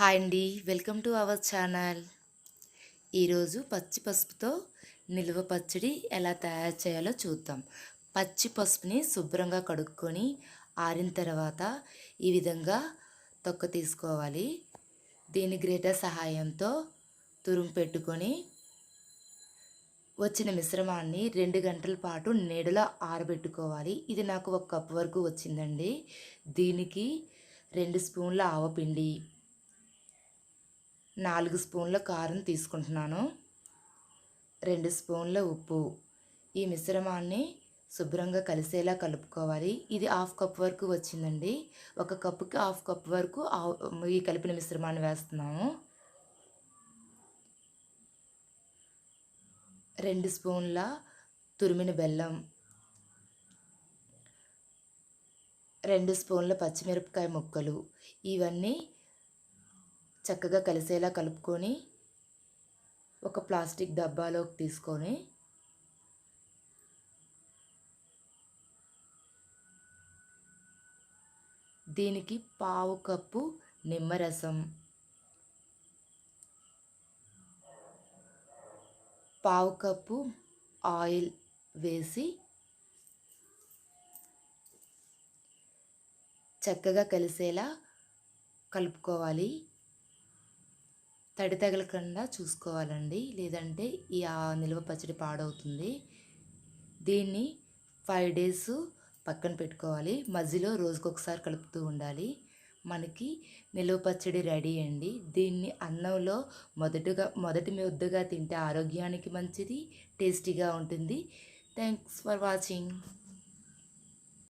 Hi అండి. Welcome to our channel. ఈరోజు పచ్చి పసుపుతో నిల్వ పచ్చడి ఎలా తయారు చేయాలో చూద్దాం. పచ్చి పసుపుని శుభ్రంగా కడుక్కొని ఆరిన తర్వాత ఈ విధంగా తొక్క తీసుకోవాలి. దీని గ్రేటర్ సహాయంతో తురుము పెట్టుకొని వచ్చిన మిశ్రమాన్ని రెండు గంటల పాటు నీడలో ఆరబెట్టుకోవాలి. ఇది నాకు ఒక కప్ వరకు వచ్చిందండి. దీనికి రెండు స్పూన్ల ఆవపిండి నాలుగు స్పూన్ల కారం తీసుకుంటున్నాను. రెండు స్పూన్ల ఉప్పు. ఈ మిశ్రమాన్ని శుభ్రంగా కలిసేలా కలుపుకోవాలి. ఇది హాఫ్ కప్ వరకు వచ్చిందండి. ఒక కప్పుకి హాఫ్ కప్ వరకు ఈ కలిపిన మిశ్రమాన్ని వేస్తున్నాము. రెండు స్పూన్ల తురిమిన బెల్లం. రెండు స్పూన్ల పచ్చిమిరపకాయ ముక్కలు. ఇవన్నీ చక్కగా కలిసేలా కలుపుకొని ఒక ప్లాస్టిక్ డబ్బాలోకి తీసుకొని దీనికి పావు కప్పు నిమ్మరసం పావు కప్పు ఆయిల్ వేసి చక్కగా కలిసేలా కలుపుకోవాలి. తడి తగలకుండా చూసుకోవాలండి. లేదంటే ఈ నిల్వ పచ్చడి పాడవుతుంది. దీన్ని ఫైవ్ డేస్ పక్కన పెట్టుకోవాలి. మధ్యలో రోజుకొకసారి కలుపుతూ ఉండాలి. మనకి నిలువ పచ్చడి రెడీ అండి. దీన్ని అన్నంలో మొదటగా మొదటి ముద్దగా తింటే ఆరోగ్యానికి మంచిది టేస్టీగా ఉంటుంది. Thanks for watching.